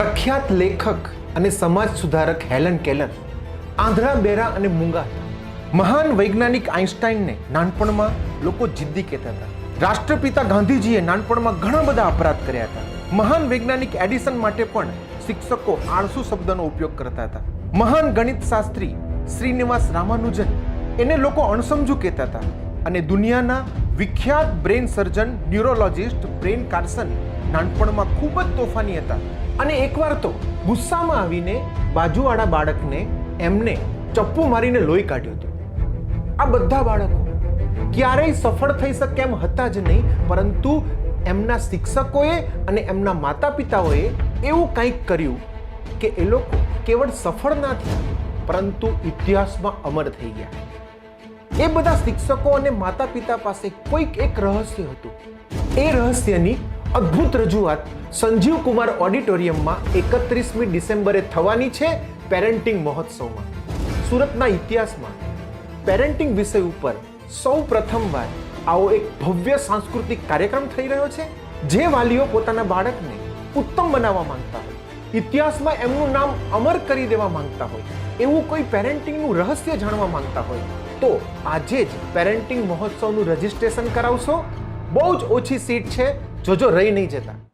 પ્રખ્યાત લેખક અને સમાજ સુધારક હેલન કેલર આંધળા બેરા અને મૂંગા મહાન વૈજ્ઞાનિક આઈન્સ્ટાઈનને નાનપણમાં લોકો જિદ્દી કહેતા હતા. રાષ્ટ્રપિતા ગાંધીજીએ નાનપણમાં ઘણા બધા અપરાધ કર્યા હતા. મહાન વૈજ્ઞાનિક એડિસન માટે પણ શિક્ષકો આળસુ શબ્દનો ઉપયોગ કરતા હતા. મહાન ગણિત શાસ્ત્રી શ્રીનિવાસ રામાનુજન એને લોકો અણસમજુ કહેતા હતા. અને દુનિયાના વિખ્યાત brain surgeon neurologist Ben Carson નાનપણમાં ખૂબ જ તોફાની હતા. અને એકવાર તો ગુસ્સામાં આવીને બાજુવાળા બાળકને એમને ચપ્પુ મારીને લોહી કાઢ્યું હતું. આ બધા બાળકો ક્યારેય સફળ થઈ શકે એમ હતા જ નહીં, પરંતુ એમના શિક્ષકોએ અને એમના માતા પિતાઓએ એવું કંઈક કર્યું કે એ લોકો કેવળ સફળ ના થયા, પરંતુ ઇતિહાસમાં અમર થઈ ગયા. એ બધા શિક્ષકો અને માતા પિતા પાસે કોઈક એક રહસ્ય હતું. એ રહસ્યની અદ્ભુત રજૂઆત. સંજીવ કુમાર ઓડિટોરિયમમાં એકત્રીસમી ડિસેમ્બરે થવાની છે પેરેન્ટિંગ મહોત્સવમાં. સુરતના ઇતિહાસમાં પેરેન્ટિંગ વિષય ઉપર સૌ પ્રથમવાર આવો એક ભવ્ય સાંસ્કૃતિક કાર્યક્રમ થઈ રહ્યો છે, જે વાલીઓ પોતાના બાળકને ઉત્તમ બનાવવા માંગતા હોય. ઇતિહાસમાં એમનું નામ અમર કરી દેવા માંગતા હોય. એવું કોઈ પેરેન્ટિંગનું રહસ્ય જાણવા માંગતા હોય. તો આજે જ પેરેન્ટિંગ મહોત્સવનું રજીસ્ટ્રેશન કરાવશો. બહુ જ ઓછી સીટ છે જોજો રહી નહીં જતા.